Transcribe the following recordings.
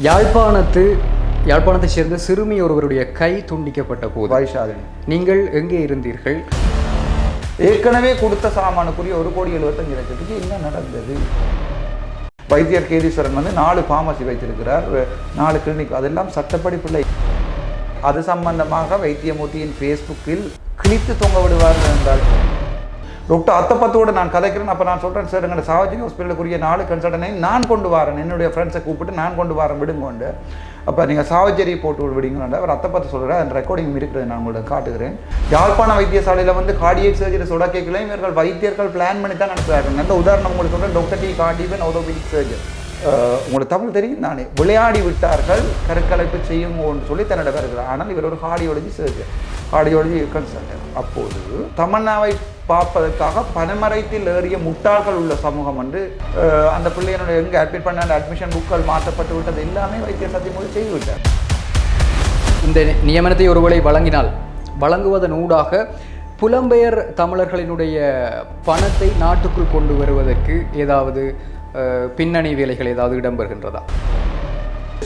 யாழ்ப்பாணத்து யாழ்ப்பாணத்தைச் சேர்ந்த சிறுமி ஒருவருடைய கை துண்டிக்கப்பட்ட போது வைஷாலினி. நீங்கள் எங்கே இருந்தீர்கள்? ஏற்கனவே கொடுத்த சாமானுக்குரிய ஒரு கோடி எழுபத்தஞ்சு லட்சத்துக்கு என்ன நடந்தது? வைத்தியர் கேதீஸ்வரன் வந்து நாலு ஃபார்மசி வைத்திருக்கிறார். நாலு கிளினிக் அதெல்லாம் சட்டப்படி பிள்ளை. அது சம்பந்தமாக வைத்தியமூர்த்தியின் ஃபேஸ்புக்கில் கிழித்து தொங்க விடுவார் என்றால் டாக்டர் அத்தப்பத்தோடு நான் கதைக்கிறேன். அப்போ நான் சொல்கிறேன் சார் எங்கள் சாவஜி ஹாஸ்பிட்டலுக்குரிய நாலு கன்சல்டனை நான் கொண்டு வரேன். என்னுடைய ஃப்ரெண்ட்ஸை கூப்பிட்டு நான் கொண்டு வரேன் விடுங்கொண்டு அப்போ நீங்கள் சாவச்சேரி போட்டு விடுங்கன்னு அவர் அத்தப்பத்து சொல்கிறார் அந்த ரெக்கார்டிங் இருக்கிறது நான் உங்களுக்கு காட்டுகிறேன். யாழ்ப்பாண வைத்தியசாலையில் வந்து கார்டியக் சர்ஜரி சொடக்கைகளையும் இவர்கள் வைத்தியர்கள் பிளான் பண்ணி தான் நடத்துகிறார்கள் நல்ல உதாரணம் உங்களுக்கு சொல்கிறேன் டாக்டர் டி. கார்டிபன் ஆர்த்தோபெடிக் சர்ஜன் உங்களுக்கு தமிழ் தெரியும் நான் விளையாடி விட்டார்கள் கருக்கலைப்பு செய்யுங்கன்னு சொல்லி தன்னிடம் வருகிறார். ஆனால் இவர் ஒரு கார்டியாலஜி சர்ஜன் கார்டியாலஜி கன்சல்டன்ட் அப்போது தமன்னாவை பார்ப்பதற்காக பனைமரத்தில் ஏறிய முட்டாள்கள் உள்ள சமூகம் வந்து அந்த பிள்ளையனுடைய எங்கே அட்மிட் பண்ண அந்த அட்மிஷன் புக்கள் மாற்றப்பட்டு விட்டது எல்லாமே வைத்திய சத்தியமொழி செய்துவிட்டார் இந்த நியமனத்தை ஒருவேளை வழங்கினால் வழங்குவதன் ஊடாக புலம்பெயர் தமிழர்களினுடைய பணத்தை நாட்டுக்குள் கொண்டு வருவதற்கு ஏதாவது பின்னணி வேலைகள் ஏதாவது இடம்பெறுகின்றதா?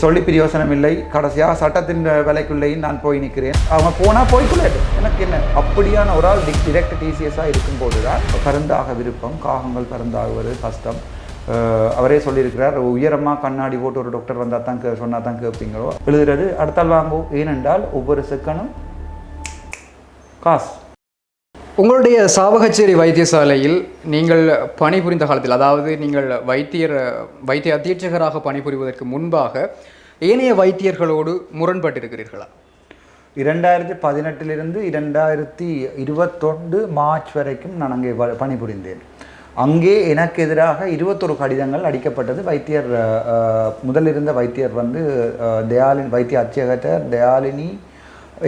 சொல்லி பிரியோசனம் இல்லை. கடைசியாக சட்டத்தின் விலைக்குள்ளேயும் நான் போய் நிற்கிறேன். அவங்க போனால் போய்க்குள்ளே. எனக்கு என்ன? அப்படியான ஒரு ஆள் டிரெக்ட் டிசிஎஸ்ஸாக இருக்கும்போது தான் பருந்தாக விருப்பம். காகங்கள் பருந்தாகுவது கஷ்டம். அவரே சொல்லியிருக்கிறார் உயரமாக கண்ணாடி போட்டு ஒரு டாக்டர் வந்தால் தான் கே சொன்னால் தான் கேட்பீங்களோ எழுதுறது அடுத்தால் வாங்கும் ஏனென்றால் ஒவ்வொரு செக்கனும் காசு. உங்களுடைய சாவகச்சேரி வைத்தியசாலையில் நீங்கள் பணிபுரிந்த காலத்தில் அதாவது நீங்கள் வைத்தியர் வைத்திய அத்தீட்சகராக பணிபுரிவதற்கு முன்பாக ஏனைய வைத்தியர்களோடு முரண்பட்டிருக்கிறீர்களா? இரண்டாயிரத்தி பதினெட்டிலிருந்து இரண்டாயிரத்தி இருபத்தொன்று மார்ச் வரைக்கும் நான் அங்கே வ- பணிபுரிந்தேன். அங்கே எனக்கு எதிராக இருபத்தொரு கடிதங்கள் அடிக்கப்பட்டது. வைத்தியர் முதலிருந்த வைத்தியர் வந்து தயாலின் வைத்திய அர்ச்சகர் தயாலினி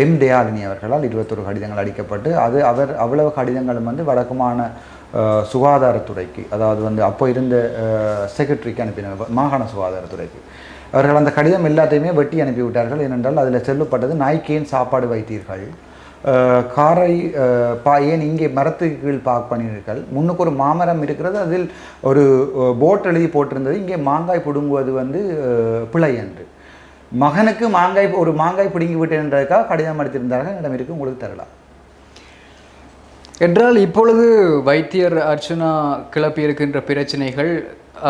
எம் தயாலினி அவர்களால் இருபத்தொரு கடிதங்கள் அடிக்கப்பட்டு அது அவர் அவ்வளவு கடிதங்களும் வந்து வழக்கமான சுகாதாரத்துறைக்கு அதாவது வந்து அப்போ இருந்த செக்ரட்டரிக்கு அனுப்பினார் மாகாண சுகாதாரத்துறைக்கு. அவர்கள் அந்த கடிதம் எல்லாத்தையுமே வெட்டி அனுப்பிவிட்டார்கள். ஏனென்றால் அதில் செல்லப்பட்டது நாய்க்கேன் சாப்பாடு வைத்தீர்கள்? காரை பா ஏன் இங்கே மரத்துக்கு கீழ் பார்க் பண்ணியிருக்கள் முன்னுக்கு ஒரு மாமரம் இருக்கிறது அதில் ஒரு போட் எழுதி போட்டிருந்தது இங்கே மாங்காய் பிடுங்குவது வந்து பிழை என்று. மகனுக்கு மாங்காய் ஒரு மாங்காய் பிடுங்கி விட்டேன்றதுக்காக கடிதம் அடித்திருந்தார்கள். என்னிடம் இருக்கு உங்களுக்கு தரலாம். என்றால் இப்பொழுது வைத்தியர் அர்ச்சனா கிளப்பியிருக்கின்ற பிரச்சனைகள்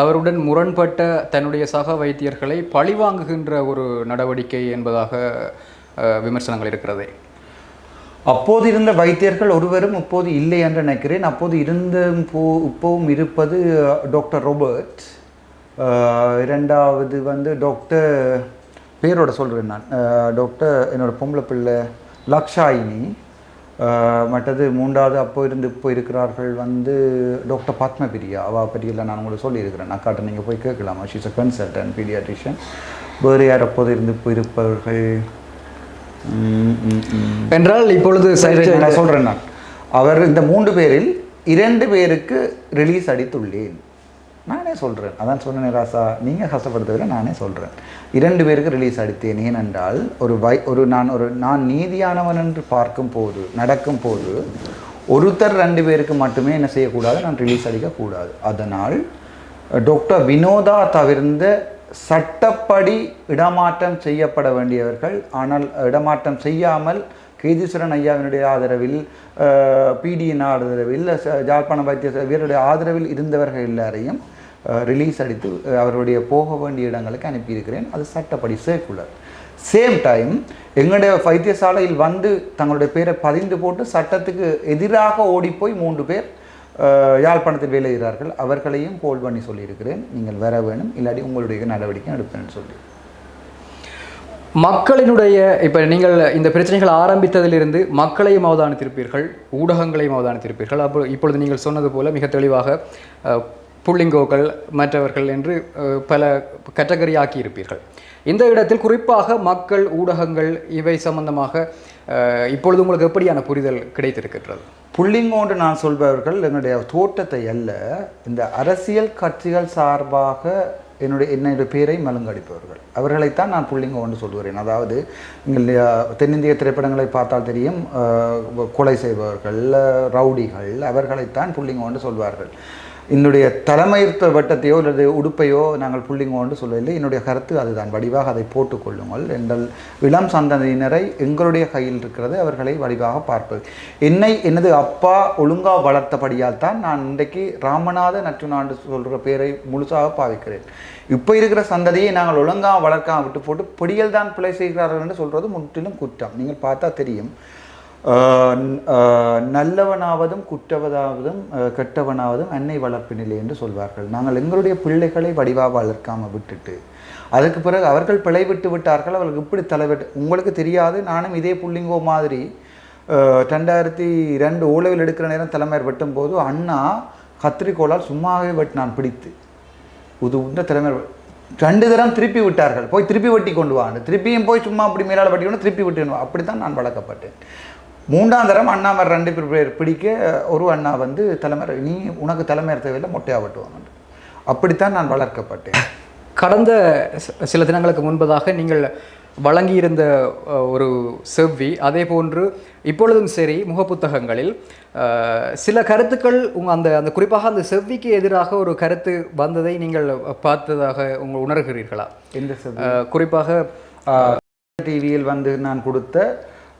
அவருடன் முரண்பட்ட தன்னுடைய சக வைத்தியர்களை பழிவாங்குகின்ற ஒரு நடவடிக்கை என்பதாக விமர்சனங்கள் இருக்கிறதே. அப்போது இருந்த வைத்தியர்கள் ஒருவரும் இப்போது இல்லை என்று நினைக்கிறேன். அப்போது இருந்த போ இப்போவும் இருப்பது டாக்டர் ரோபர்ட். இரண்டாவது வந்து டாக்டர் பேரோட சொல்கிறேன் நான். டாக்டர் என்னோட பொம்பளை பிள்ளை லக்ஷாயினி. மற்றது மூன்றாவது அப்போ இருந்து இப்போ இருக்கிறார்கள் வந்து டாக்டர் பத்மபிரியா. அவ பற்றியெல்லாம் நான் உங்களுக்கு சொல்லியிருக்கிறேன். அக்காட்ட நீங்கள் போய் கேட்கலாமா? ஷீஸ் அ கன்சல்டன்ட் பீடியாட்ரிஷியன் வேறு யார் அப்போது இருந்து இப்போ இருப்பவர்கள். என்றால் இப்பொழுது நான் சொல்றேன் நான். அவர் இந்த மூன்று பேரில் இரண்டு பேருக்கு ரிலீஸ் அடித்துள்ளேன். நானே சொல்கிறேன் அதான் சொன்னேன் ராசா. நீங்கள் கஷ்டப்படுத்தவில்லை நானே சொல்கிறேன் இரண்டு பேருக்கு ரிலீஸ் அடித்தேன். ஏனென்றால் ஒரு வை ஒரு நான் ஒரு நான் நீதியானவன் என்று பார்க்கும் போது நடக்கும் போது ஒருத்தர் ரெண்டு பேருக்கு மட்டுமே என்ன செய்யக்கூடாது நான் ரிலீஸ் அடிக்கக்கூடாது. அதனால் டாக்டர் வினோதா தவிர்ந்த சட்டப்படி இடமாற்றம் செய்யப்பட வேண்டியவர்கள் ஆனால் இடமாற்றம் செய்யாமல் கேதீஸ்வரன் ஐயாவினுடைய ஆதரவில் பிடியின் ஆதரவில் ச- ஜாழ்ப்பாண வைத்திய வீரருடைய ஆதரவில் இருந்தவர்கள் எல்லாரையும் ரிலீஸ் அடித்து அவருடைய போக வேண்டிய இடங்களுக்கு அனுப்பியிருக்கிறேன். அது சட்டப்படி சேர்க்குலர் சேம் டைம் எங்களுடைய வைத்தியசாலையில் வந்து தங்களுடைய பேரை பதிந்து போட்டு சட்டத்துக்கு எதிராக ஓடிப்போய் மூன்று பேர் யாழ்ப்பாணத்தில் வேலை அவர்களையும் கோல் பண்ணி சொல்லியிருக்கிறேன். நீங்கள் வர வேணும். இல்லாட்டி உங்களுடைய நடவடிக்கை எடுப்பேன்னு சொல்லி. மக்களினுடைய இப்போ நீங்கள் இந்த பிரச்சனைகள் ஆரம்பித்ததிலிருந்து மக்களையும் அவதானித்திருப்பீர்கள் ஊடகங்களையும் அவதானித்திருப்பீர்கள். அப்போ இப்பொழுது நீங்கள் சொன்னது போல மிக தெளிவாக புள்ளிங்கோக்கள் மற்றவர்கள் என்று பல கேட்டகரியாக்கி இருப்பீர்கள் இந்த இடத்தில் குறிப்பாக மக்கள் ஊடகங்கள் இவை சம்பந்தமாக இப்பொழுது உங்களுக்கு எப்படியான புரிதல் கிடைத்திருக்கின்றது? புள்ளிங்கோன்று நான் சொல்பவர்கள் என்னுடைய தோட்டத்தை அல்ல இந்த அரசியல் கட்சிகள் சார்பாக என்னுடைய என்னுடைய பேரை மலங்கடிப்பவர்கள் அவர்களைத்தான் நான் புள்ளிங்கோண்டு சொல்கிறேன் அதாவது தென்னிந்திய திரைப்படங்களை பார்த்தால் தெரியும் கொலை செய்பவர்கள் ரவுடிகள் அவர்களைத்தான் புள்ளிங்கோண்டு சொல்வார்கள். என்னுடைய தலைமைத்துவ வட்டத்தையோ அல்லது உடுப்பையோ நாங்கள் புள்ளிங்கோன்னு சொல்லவில்லை. என்னுடைய கருத்து அதுதான். வடிவாக அதை போட்டுக்கொள்ளுங்கள் எங்கள் இளம் சந்ததியினரை எங்களுடைய கையில் இருக்கிறது. அவர்களை வடிவாக பார்ப்பது. என்னை எனது அப்பா ஒழுங்கா வளர்த்தபடியால் தான் நான் இன்றைக்கு ராமநாத நற்றுநாண்டு சொல்கிற பேரை முழுசாக பாவிக்கிறேன். இப்போ இருக்கிற சந்ததியை நாங்கள் ஒழுங்காக வளர்க்காம விட்டு போட்டு பொடியல் தான் பிழை செய்கிறார்கள் என்று சொல்கிறது முற்றிலும் குற்றம். நீங்கள் பார்த்தா தெரியும். நல்லவனாவதும் குற்றவதாவதும் கெட்டவனாவதும் அன்னை வளர்ப்பினிலே என்று சொல்வார்கள். நாங்கள் எங்களுடைய பிள்ளைகளை வடிவாக வளர்க்காமல் விட்டுட்டு அதுக்கு பிறகு அவர்கள் பிழை விட்டு விட்டார்கள் அவர்களுக்கு இப்படி தலைவிட்டு உங்களுக்கு தெரியாது நானும் இதே புள்ளிங்கோ மாதிரி ரெண்டாயிரத்தி ரெண்டு ஓலவில் எடுக்கிற நேரம் தலைமையர் வெட்டும் போது அண்ணா கத்திரிக்கோளால் சும்மாவே வெட்டினான் பிடித்து இது உண்ட தலைமையர் ரெண்டு தரம் திருப்பி விட்டார்கள். போய் திருப்பி வெட்டி கொண்டு வாங்க திருப்பியும் போய் சும்மா அப்படி மேலால் வெட்டி கொண்டு திருப்பி விட்டு அப்படித்தான் நான் வளர்க்கப்பட்டேன். மூன்றாம் தரம் அண்ணாமர் ரெண்டு பேர் பிடிக்க ஒரு அண்ணா வந்து தலைமையர் நீ உனக்கு தலைமையர் தேவையில்லை மொட்டையாக வெட்டுவாங்க அப்படித்தான் நான் வளர்க்கப்பட்டேன். கடந்த சில தினங்களுக்கு முன்பதாக நீங்கள் வழங்கியிருந்த ஒரு செவ்வி அதே போன்று இப்பொழுதும் சரி முகப்புத்தகங்களில் சில கருத்துக்கள் உங்க அந்த அந்த குறிப்பாக அந்த செவ்விக்கு எதிராக ஒரு கருத்து வந்ததை நீங்கள் பார்த்ததாக உங்கள் உணர்கிறீர்களா? அஹ், குறிப்பாக டிவியில் வந்து நான் கொடுத்த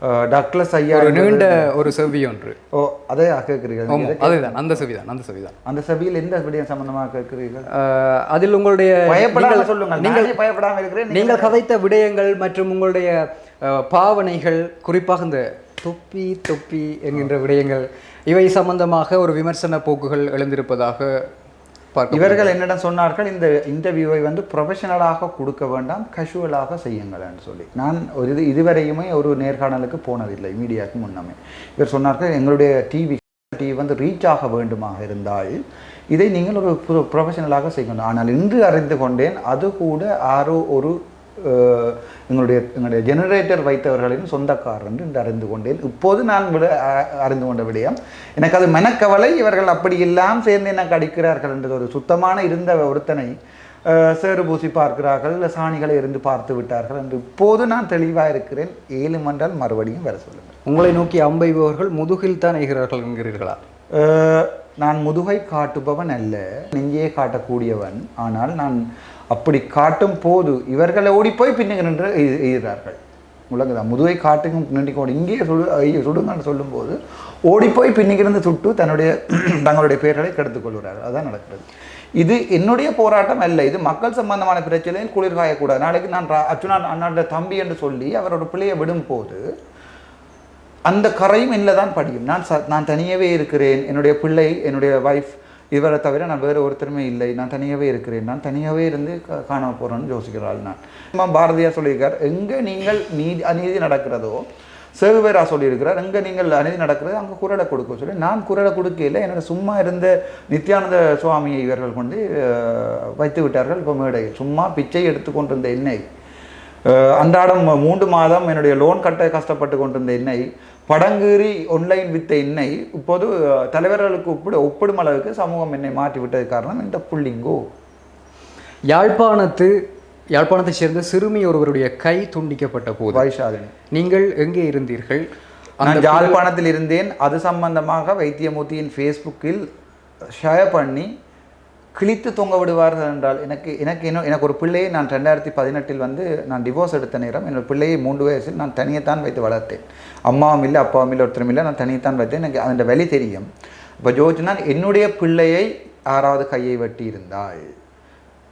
டக்ளஸ் ஐயா ஒரு நீண்ட ஒரு செவ்வி ஒன்று. ஓ அதே கேட்குறீர்கள். அதுதான் அந்த செவ்விதான் அந்த செவ்விதான் அந்த செவியில் எந்த விடயம் சம்பந்தமாக கேட்கிறீர்கள்? அதில் உங்களுடைய பயப்படாம நீங்கள்- சொல்லுங்கள். நீங்கள் நானே பயப்படாம இருக்கிறேன் நீங்கள் கதைத்த விடயங்கள் மற்றும் உங்களுடைய பாவனைகள் குறிப்பாக இந்த தொப்பி தொப்பி என்கின்ற விடயங்கள் இவை சம்பந்தமாக ஒரு விமர்சன போக்குகள் எழுந்திருப்பதாக இவர்கள் என்னிடம் சொன்னார்கள் இந்த இன்டர்வியூவை வந்து ப்ரொஃபஷனலாக கொடுக்க வேண்டாம் கஷுவலாக செய்யுங்கள்னு சொல்லி. நான் ஒரு இது இதுவரையுமே ஒரு நேர்காணலுக்கு போனதில்லை மீடியாவுக்கு முன்னமே. இவர் சொன்னார்கள் எங்களுடைய டிவி டிவி வந்து ரீச் ஆக வேண்டுமாக இருந்தால் இதை நீங்கள் ஒரு ப்ரொஃபஷனலாக செய்யணும் ஆனால் இன்று அறிந்து கொண்டேன் அது கூட ஆரோ ஒரு எங்களுடைய எங்களுடைய ஜெனரேட்டர் வைத்தவர்களின் சொந்தக்காரர் என்று அறிந்து கொண்டேன். இப்போது நான் விட அறிந்து கொண்ட விடயம் எனக்கு அது மனக்கவலை இவர்கள் அப்படி எல்லாம் சேர்ந்து எனக்கு அடிக்கிறார்கள் என்றது ஒரு சுத்தமான இருந்த ஒருத்தனை சேறு பூசி பார்க்கிறார்கள் சாணிகளை இருந்து பார்த்து விட்டார்கள் என்று இப்போது நான் தெளிவாக இருக்கிறேன். ஏழு மன்றால் மறுபடியும் வர சொல்லுங்கள். உங்களை நோக்கி அம்பைபவர்கள் முதுகில் தான் எய்கிறார்கள் என்கிறீர்களா? நான் முதுகை காட்டுபவன் அல்ல நெஞ்சே காட்டக்கூடியவன். ஆனால் நான் அப்படி காட்டும் போது இவர்களை ஓடி போய் பின்னுக்கு நின்று எய்கிறார்கள். முழங்குதா? முதுவை காட்டுக்கும் நின்றுக்கோடு இங்கே சுடு ஐயோ சுடுங்கன்னு சொல்லும்போது ஓடிப்போய் பின்னிக்கிருந்து சுட்டு தன்னுடைய தங்களுடைய பெயர்களை கெடுத்துக் கொள்கிறார்கள். அதான் நடக்கிறது. இது என்னுடைய போராட்டம் அல்ல. இது மக்கள் சம்பந்தமான பிரச்சனையில் குளிர் காயக்கூடாது நாளைக்கு நான் ரா- அர்ச்சுனா அண்ணாண்ட தம்பி என்று சொல்லி அவரோட பிள்ளையை விடும்போது அந்த கரையும் இல்லை தான் படியும். நான் ச நான் தனியாகவே இருக்கிறேன். என்னுடைய பிள்ளை என்னுடைய ஒய்ஃப் இவரை தவிர நான் வேறு ஒருத்தருமே இல்லை. நான் தனியாகவே இருக்கிறேன். நான் தனியாகவே இருந்து காண போகிறேன்னு யோசிக்கிறாள் நான். அம்மா பாரதியார் சொல்லியிருக்கார் எங்கே நீங்கள் நீதி அநீதி நடக்கிறதோ சேகுவேரா சொல்லியிருக்கிறார் எங்கே நீங்கள் அநீதி நடக்கிறது அங்கே குரலை கொடுக்க சொல்லி நான் குரலை கொடுக்கல என்னோட சும்மா இருந்த நித்யானந்த சுவாமியை இவர்கள் கொண்டு வைத்து விட்டார்கள். இப்போ மேடையில் சும்மா பிச்சை எடுத்துக்கொண்டிருந்த என்னை அன்றாடம் மூன்று மாதம் என்னுடைய லோன் கட்ட கஷ்டப்பட்டு கொண்டிருந்த என்னை படங்கீறி ஒன்லைன் வித்த என்னை இப்போது தலைவர்களுக்கு ஒப்பிடு ஒப்பிடும் அளவுக்கு சமூகம் என்னை மாற்றி விட்டது காரணம் இந்த புள்ளிங்கோ. யாழ்ப்பாணத்து யாழ்ப்பாணத்தைச் சேர்ந்த சிறுமி ஒருவருடைய கை துண்டிக்கப்பட்ட போது வைஷாலினி. நீங்கள் எங்கே இருந்தீர்கள்? நான் யாழ்ப்பாணத்தில் இருந்தேன். அது சம்பந்தமாக வைத்தியமூர்த்தியின் ஃபேஸ்புக்கில் ஷேர் பண்ணி கிழித்து தொங்க விடுவார்கள் என்றால் எனக்கு எனக்கு இன்னும் எனக்கு ஒரு பிள்ளையை நான் ரெண்டாயிரத்தி பதினெட்டில் வந்து நான் டிவோர்ஸ் எடுத்த நேரம் என்னோட பிள்ளையை மூன்று வயசில் நான் தனியைத்தான் வைத்து வளர்த்தேன். அம்மாவும் இல்லை அப்பாவும் இல்லை ஒருத்தரும் இல்லை. நான் தனித்தான் வைத்தேன். எனக்கு அந்த வழி தெரியும். இப்போ ஜோதினா என்னுடைய பிள்ளையை யாராவது கையை வெட்டி இருந்தால்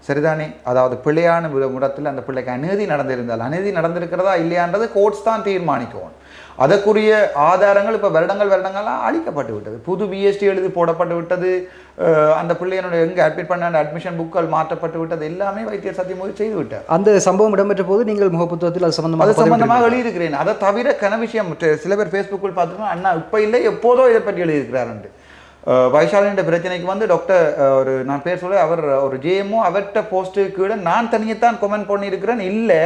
சரிதானே? அதாவது பிள்ளையான முடத்தில் அந்த பிள்ளைக்கு அநீதி நடந்திருந்தால் அநீதி நடந்திருக்கிறதா இல்லையான்றது கோர்ட்ஸ் தான் தீர்மானிக்கும். அதற்குரிய ஆதாரங்கள் இப்போ வருடங்கள் வருடங்கள்லாம் அழிக்கப்பட்டு விட்டது. புது பிஎஸ்டி எழுதி போடப்பட்டு விட்டது. அந்த பிள்ளையனுடைய எங்கே அட்மிட் பண்ண அட்மிஷன் புக்கள் மாற்றப்பட்டு விட்டது. எல்லாமே வைத்தியர் சத்தியமூர்த்தி செய்து விட்டார். அந்த சம்பவம் இடம்பெற்ற போது நீங்கள் முகப்புத்தகத்தில் அது சம்பந்தமாக அது சம்பந்தமாக எழுதியிருக்கிறேன். அதை தவிர கன விஷயம் சில பேர் ஃபேஸ்புக்கில் பார்த்துருக்கோம் அண்ணா இப்போ இல்லை எப்போதோ இதை பற்றி எழுதியிருக்கிறாருண்டு வைஷாலின்ற பிரச்சனைக்கு வந்து டாக்டர் ஒரு நான் பேர் சொல்ல அவர் ஒரு ஜேஎம்ஓ அவர்கிட்ட போஸ்ட்டு கீழே நான் தனியைத்தான் கமெண்ட் பண்ணியிருக்கிறேன். இல்லை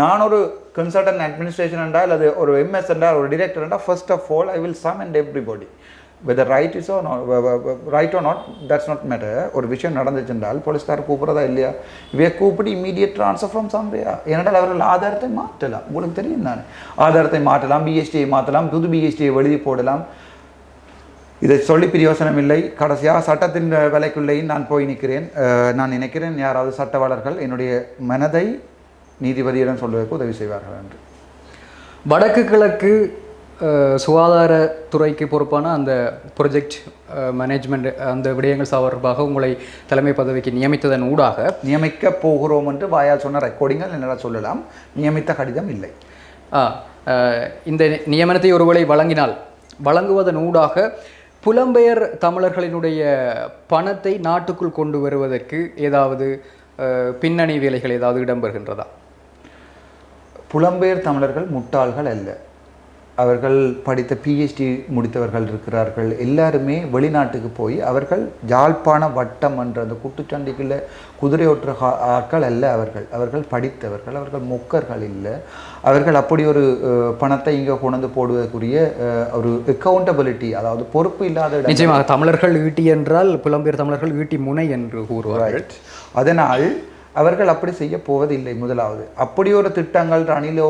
நான் ஒரு கன்சல்டன்ட் அட்மினிஸ்ட்ரேஷன் என்றால் அல்லது ஒரு எம்எஸ் என்றால் ஒரு டிரெக்டர் என்றால் first of all I will some and everybody whether right இஸோ O right or not that's not matter ஒரு விஷயம் நடந்துச்சுன்றால் போலீஸ்கார் கூப்பிட்றதா இல்லையா? இவைய கூப்பிட்டு இமீடியட் ட்ரான்ஸ்ஃபர் ஃப்ரம் சம்வேயா ஏனென்றால் அவர்கள் ஆதாரத்தை மாற்றலாம். உங்களுக்கு தெரியும் நான் ஆதாரத்தை மாற்றலாம் பிஎஸ்டியை மாற்றலாம் புது பிஎஸ்டியை எழுதி போடலாம். இதை சொல்லி பிரயோசனம் இல்லை. கடைசியாக சட்டத்தின் விலைக்குள்ளேயும் நான் போய் நிற்கிறேன். நான் நினைக்கிறேன் யாராவது சட்டவாளர்கள் என்னுடைய மனதை நீதிபதியிடம் சொல்வதற்கு உதவி செய்வார்கள் என்று. வடக்கு கிழக்கு சுகாதாரத்துறைக்கு பொறுப்பான அந்த ப்ரொஜெக்ட் மேனேஜ்மெண்ட் அந்த விடயங்கள் சார்பாக உங்களை தலைமை பதவிக்கு நியமித்ததன் ஊடாக நியமிக்க போகிறோம் என்று வாயால் சொன்ன ரெக்கார்டிங்கள் என்னால் சொல்லலாம். நியமித்த கடிதம் இல்லை. இந்த நியமனத்தை ஒருவேளை வழங்கினால் வழங்குவதன் ஊடாக புலம்பெயர் தமிழர்களினுடைய பணத்தை நாட்டுக்குள் கொண்டு வருவதற்கு ஏதாவது பின்னணி வேலைகள் ஏதாவது இடம்பெறுகின்றதா? புலம்பெயர் தமிழர்கள் முட்டாள்கள் அல்ல. அவர்கள் படித்த பிஹெச்டி முடித்தவர்கள் இருக்கிறார்கள். எல்லாருமே வெளிநாட்டுக்கு போய் அவர்கள் யாழ்ப்பாண வட்டம் என்ற அந்த குட்டுச்சண்டைக்குள்ள குதிரை ஓட்டுற ஆட்கள் அல்ல அவர்கள். அவர்கள் படித்தவர்கள் அவர்கள் மொக்கர்கள் இல்லை. அவர்கள் அப்படி ஒரு பணத்தை இங்கே கொண்டு போடுவதற்குரிய ஒரு அக்கௌண்டபிலிட்டி அதாவது பொறுப்பு இல்லாத நிச்சயமாக தமிழர்கள் ஈட்டி என்றால் புலம்பெயர் தமிழர்கள் ஈட்டி முனை என்று கூறுவார்கள். அதனால் அவர்கள் அப்படி செய்ய போவதில்லை முதலாவது. அப்படி ஒரு திட்டங்கள் ரணிலோ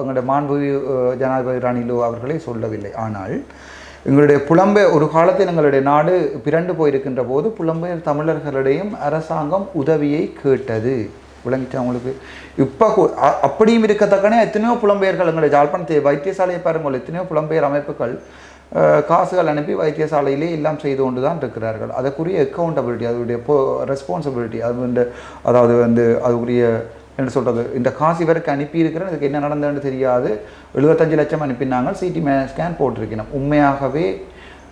எங்களுடைய மாண்பு ஜனாதிபதி ரணிலோ அவர்களை சொல்லவில்லை. ஆனால் எங்களுடைய புலம்பெயர் ஒரு காலத்தில் எங்களுடைய நாடு பிறண்டு போயிருக்கின்ற போது புலம்பெயர் தமிழர்களிடையும் அரசாங்கம் உதவியை கேட்டது. விளங்கிச்சு அவங்களுக்கு இப்போ அப்படியும் இருக்கத்தக்கனே எத்தனையோ புலம்பெயர்கள் எங்களுடைய ஜாழ்ப்பாணத்தை வைத்தியசாலையை பாருங்கள் எத்தனையோ புலம்பெயர் அமைப்புகள் காசுகள் அனுப்பி வைத்தியசாலையிலே எல்லாம் செய்து கொண்டு தான் இருக்கிறார்கள். அதற்குரிய அக்கௌண்டபிலிட்டி அதனுடைய ரெஸ்பான்சிபிலிட்டி அது வந்து அதாவது வந்து அதுக்குரிய என்ன சொல்கிறது இந்த காசு இவருக்கு அனுப்பியிருக்கிறேன் இதுக்கு என்ன நடந்ததுன்னு தெரியாது. எழுபத்தஞ்சு லட்சம் அனுப்பினாங்க சிடி மே ஸ்கேன் போட்டிருக்கணும் உண்மையாகவே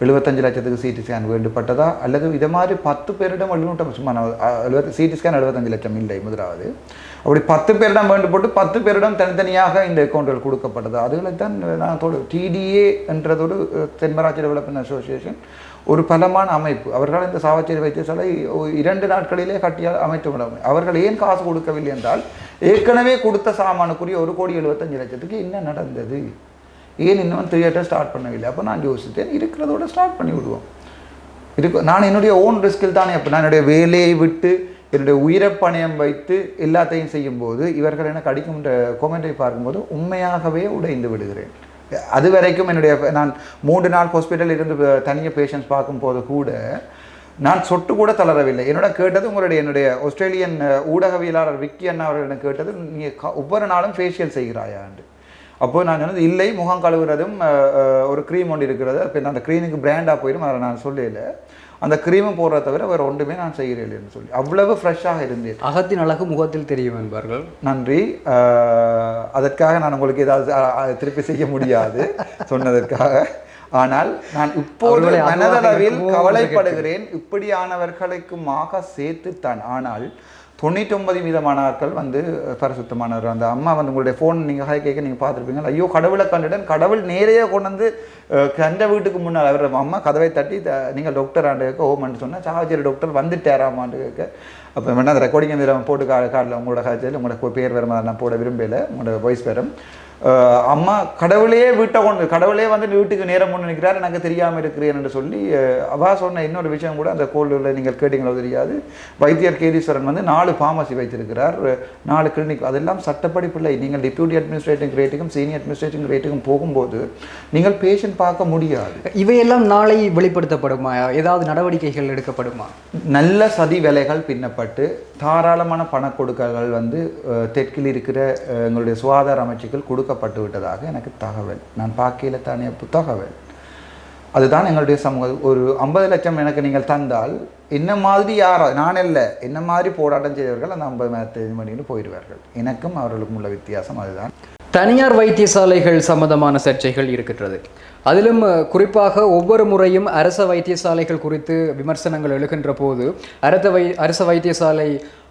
எழுபத்தஞ்சு லட்சத்துக்கு சிடி ஸ்கேன் வேண்டுபட்டதா? அல்லது இதை மாதிரி பத்து பேரிடம் எழுநூற்றம் சும்மா எழுபத்தி சிடி ஸ்கேன் எழுபத்தஞ்சு லட்சம் இல்லை முதலாவது. அப்படி பத்து பேரிடம் வேண்டுபட்டு பத்து பேரிடம் தனித்தனியாக இந்த அக்கௌண்ட்கள் கொடுக்கப்பட்டது. அதுகளை தான் நான் தொடு டிடிஏ என்றதோடு தென்மராட்சி டெவலப்மெண்ட் அசோசியேஷன் ஒரு பலமான அமைப்பு. அவர்கள் இந்த சாவச்சேரி வைத்தியசாலை இரண்டு நாட்களிலே கட்டியால் அமைத்து விட அவர்கள் ஏன் காசு கொடுக்கவில்லை என்றால் ஏற்கனவே கொடுத்த சாமானுக்குரிய ஒரு கோடி எழுபத்தஞ்சு லட்சத்துக்கு என்ன நடந்தது? ஏன் இன்னும் தியேட்டர் ஸ்டார்ட் பண்ணவில்லை? அப்போ நான் யோசித்தேன் இருக்கிறதோட ஸ்டார்ட் பண்ணி விடுவோம் இருக்கு நான் என்னுடைய ஓன் ரிஸ்கில் தானே அப்போ நான் என்னுடைய வேலையை விட்டு என்னுடைய உயிரை பணயம் வைத்து எல்லாத்தையும் செய்யும்போது இவர்கள் எனக்கு அடிக்கின்ற கொமெண்டை பார்க்கும்போது உண்மையாகவே உடைந்து விடுகிறேன். அது வரைக்கும் என்னுடைய நான் மூன்று நாள் ஹாஸ்பிட்டலில் இருந்து தனியாக பேஷண்ட்ஸ் பார்க்கும்போது கூட நான் சொட்டு கூட தளரவில்லை. என்னோட கேட்டது உங்களுடைய என்னுடைய ஆஸ்திரேலியன் ஊடகவியலாளர் விக்கி அண்ணா அவர்களிடம் கேட்டது நீங்கள் ஒவ்வொரு நாளும் ஃபேஷியல் செய்கிறாயாண்டு அப்போது நான் சொன்னது இல்லை முகம் கழுவுறதும் ஒரு க்ரீம் ஒன்று இருக்கிறது. அப்போ அந்த க்ரீனுக்கு பிராண்டாக போயிடும். அதை நான் சொல்லல. அந்த க்ரீமும் போடுறத தவிர வேறு ஒன்றுமே நான் செய்கிறேன் என்று சொல்லி. அவ்வளவு ஃப்ரெஷ்ஷாக இருந்தேன். அகத்தின் அழகு முகத்தில் தெரியும் என்பார்கள். நன்றி. அதற்காக நான் உங்களுக்கு ஏதாவது திருப்பி செய்ய முடியாது சொன்னதற்காக. ஆனால் நான் இப்போது மனதளவில் கவலைப்படுகிறேன். இப்படியானவர்களுக்குமாக சேர்த்துத்தான். ஆனால் தொண்ணூற்றொம்பது வீதமானவர்கள் வந்து பரிசுத்தமானவர். அந்த அம்மா வந்து உங்களுடைய ஃபோன் நீங்கள் ஹாய் கேட்க நீங்கள் பார்த்துருப்பீங்க ஐயோ கடவுளை கண்டுடன் கடவுள் நேரையே கொண்டு வந்து கண்ட வீட்டுக்கு முன்னால் அவர் அம்மா கதவை தட்டி த- நீங்கள் டாக்டர் ஆண்டு கேட்க ஓமன்னு சொன்னால் சாவச்சேரி டாக்டர் வந்துட்டாராமான்னு கேட்க. அப்போ வேணா அந்த ரெக்கார்டிங் இதில் போட்டு கா கார்டில் உங்களோட காய்ச்சல் உங்களோட பேர் வர நான் போட விரும்பலை உங்களோட வாய்ஸ் வரும் அம்மா கடவுளே வீட்டை கொண்டு கடவுளே வந்து வீட்டுக்கு நேரம் கொண்டு நிற்கிறார் எனக்கு தெரியாமல் இருக்கிறேன் என்று சொல்லி அவா சொன்ன இன்னொரு விஷயம் கூட அந்த கோல்டில் நீங்கள் கேட்டீங்களோ தெரியாது. வைத்தியர் கேதீஸ்வரன் வந்து நாலு ஃபார்மசி வைத்திருக்கிறார். நாலு கிளினிக் அதெல்லாம் சட்டப்படி பிள்ளை. நீங்கள் டிப்யூட்டி அட்மினிஸ்ட்ரேட்டிவ் கிரேட்டுக்கும் சீனியர் அட்மினிஸ்ட்ரேட்டிவ் கிரேட்டுக்கும் போகும்போது நீங்கள் பேஷண்ட் பார்க்க முடியாது. இவையெல்லாம் நாளை வெளிப்படுத்தப்படுமா? ஏதாவது நடவடிக்கைகள் எடுக்கப்படுமா? நல்ல சதி வேலைகள் பின்னப்பட்டு தாராளமான பண கொடுக்கல்கள் வந்து தெற்கில் இருக்கிற எங்களுடைய சுகாதார அமைச்சுக்கள் கொடுக்கப்பட்டு விட்டதாக எனக்கு தகவல். நான் பாக்கியில தானே புத்தகவல் தகவல். அதுதான் எங்களுடைய சமூகம். ஒரு ஐம்பது லட்சம் எனக்கு நீங்கள் தந்தால் என்ன மாதிரி யாரோ நான் இல்லை என்ன மாதிரி போராட்டம் செய்தவர்கள் அந்த ஐம்பது மணியில் போயிடுவார்கள். எனக்கும் அவர்களுக்கும் உள்ள வித்தியாசம் அதுதான். தனியார் வைத்தியசாலைகள் சம்பந்தமான சர்ச்சைகள் இருக்கின்றது. அதிலும் குறிப்பாக ஒவ்வொரு முறையும் அரச வைத்தியசாலைகள் குறித்து விமர்சனங்கள் எழுகின்ற போது அரச வை அரச வைத்தியசாலை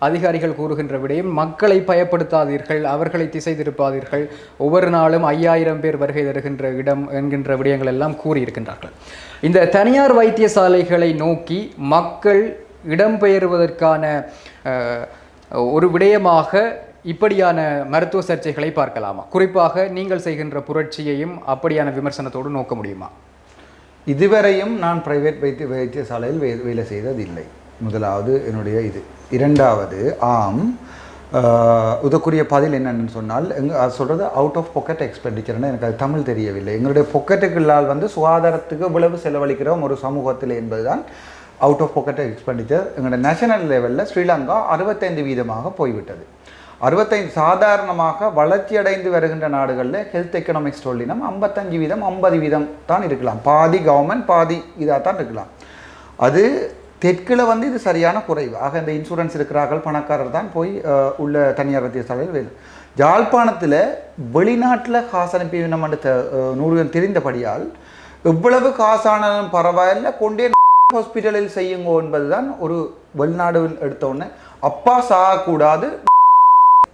அதிகாரிகள் கூறுகின்ற விடயம் மக்களை பயப்படுத்தாதீர்கள் அவர்களை திசை திருப்பாதீர்கள் ஒவ்வொரு நாளும் ஐயாயிரம் பேர் வருகை தருகின்ற இடம் என்கின்ற விடயங்கள் எல்லாம் கூறியிருக்கின்றார்கள். இந்த தனியார் வைத்தியசாலைகளை நோக்கி மக்கள் இடம்பெயர்வதற்கான ஒரு விடயமாக இப்படியான மருத்துவ சர்ச்சைகளை பார்க்கலாமா? குறிப்பாக நீங்கள் செய்கின்ற புரட்சியையும் அப்படியான விமர்சனத்தோடு நோக்க முடியுமா? இதுவரையும் நான் பிரைவேட் வைத்திய வைத்தியசாலையில் வே வேலை செய்ததில்லை. முதலாவது என்னுடைய இது. இரண்டாவது ஆம் உதக்குரிய பதில் என்னென்னு சொன்னால் எங்க அது சொல்கிறது அவுட் ஆஃப் பொக்கெட் எக்ஸ்பெண்டிச்சர்னு எனக்கு அது தமிழ் தெரியவில்லை. எங்களுடைய பொக்கெட்டுகளால் வந்து சுகாதாரத்துக்கு இவ்வளவு செலவழிக்கிறோம் ஒரு சமூகத்தில் என்பதுதான் அவுட் ஆஃப் பொக்கெட் எக்ஸ்பெண்டிச்சர் எங்களுடைய நேஷனல் லெவலில் ஸ்ரீலங்கா அறுபத்தைந்து வீதமாக போய்விட்டது. அறுபத்தைந்து சாதாரணமாக வளர்ச்சியடைந்து வருகின்ற நாடுகளில் ஹெல்த் எக்கனாமிக்ஸ் சொல்லினம் ஐம்பத்தஞ்சு வீதம் ஐம்பது வீதம் தான் இருக்கலாம். பாதி கவர்மெண்ட் பாதி இதாக தான் இருக்கலாம். அது தெற்கில் வந்து இது சரியான குறைவு. ஆக இந்த இன்சூரன்ஸ் இருக்கிறார்கள் பணக்காரர் தான் போய் உள்ள தனியார் வைத்தியசாலையில் வேணும் ஜாழ்ப்பாணத்தில் வெளிநாட்டில் காசு அனுப்பி நம்ம நூறு தெரிந்தபடியால் எவ்வளவு காசானாலும் பரவாயில்ல கொண்டே ஹாஸ்பிட்டலில் செய்யுங்கோ என்பதுதான் ஒரு வெளிநாடு எடுத்த உடனே அப்பா சாகக்கூடாது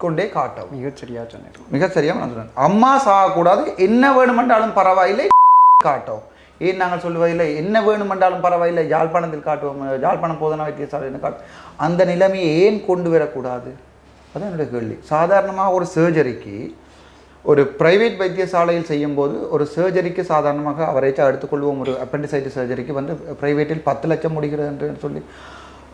கொண்டே காட்டும். மிகச்சரியா சொன்னீர் மிக சரியாக நான் சொல்றேன் அம்மா சாகக்கூடாது என்ன வேணுமென்றாலும் பரவாயில்லை காட்டும். ஏன் நாங்கள் சொல்லுவதில்லை என்ன வேணுமென்றாலும் பரவாயில்லை யாழ்ப்பாணத்தில் காட்டுவோம் யாழ்ப்பாணம் போதனா வைத்தியசாலைன்னு காட்டும் அந்த நிலைமையை ஏன் கொண்டு வரக்கூடாது? அதான் என்னுடைய கேள்வி. சாதாரணமாக ஒரு சர்ஜரிக்கு ஒரு பிரைவேட் வைத்தியசாலையில் செய்யும்போது ஒரு சர்ஜரிக்கு சாதாரணமாக அவரேச்சா எடுத்துக்கொள்வோம் ஒரு அப்பெண்டிசைட்டிஸ் சர்ஜரிக்கு வந்து பிரைவேட்டில் பத்து லட்சம் முடிகிறது என்று சொல்லி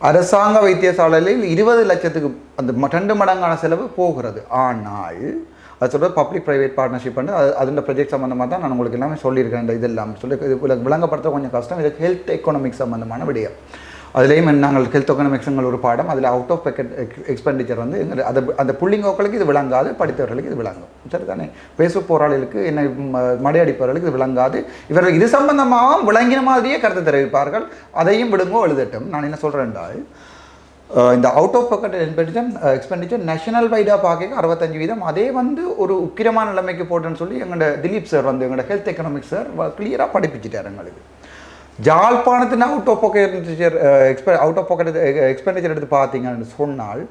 அரசாங்க வைத்தியசாலையில் இருபது லட்சத்துக்கு அந்த ம- ரெண்டு மடங்கான செலவு போகிறது. ஆனால் அது சொல்கிறது பப்ளிக் ப்ரைவேட் பார்ட்னர்ஷிப் வந்து அது அதில் ப்ரொஜெக்ட் சம்மந்தமாக தான் நான் உங்களுக்கு எல்லாமே சொல்லியிருக்கேன். இந்த இது இல்லாமல் சொல்லி இது விளங்கப்படுத்த கொஞ்சம் கஷ்டம். இது ஹெல்த் எக்கனாமிக்ஸ் சம்மந்தமான விடயம். அதுலேயும் நாங்கள் ஹெல்த் எக்கனாமிக்ஸுங்கிற ஒரு பாடம் அதில் அவுட் ஆஃப் பெக்கெட் எக்ஸ்பெண்டிச்சர் வந்து எங்கள் அதை அந்த புள்ளிங்கோக்களுக்கு இது விளங்காது படித்தவர்களுக்கு இது விளங்கும். சரி தானே பேச போராளிகளுக்கு என்ன ம- மடையடிப்பவர்களுக்கு இது விளங்காது. இவர்கள் இது சம்பந்தமாகவும் விளங்கின மாதிரியே கருத்து தெரிவிப்பார்கள். அதையும் விடுங்கோ எழுதட்டும். நான் என்ன சொல்கிறேன் என்றால் இந்த out of pocket expenditure expenditure national வைடாக பார்க்க அறுபத்தஞ்சு வீதம். அதே வந்து ஒரு உக்கிரமான நிலைமைக்கு போட்டேன்னு சொல்லி எங்களோட திலீப் சார் வந்து எங்களோட ஹெல்த் எக்கனாமிக்ஸ் சார் கிளியராக படிப்பிச்சிட்டார் எங்களுக்கு. ஜாழ்ப்பாணத்தின் அவுட் ஆஃப் பாக்கெட் எக்ஸ்பெ அவுட் ஆஃப் பாக்கெட் எக்ஸ்பெண்டிச்சர் எடுத்து பார்த்தீங்கன்னு சொன்னால்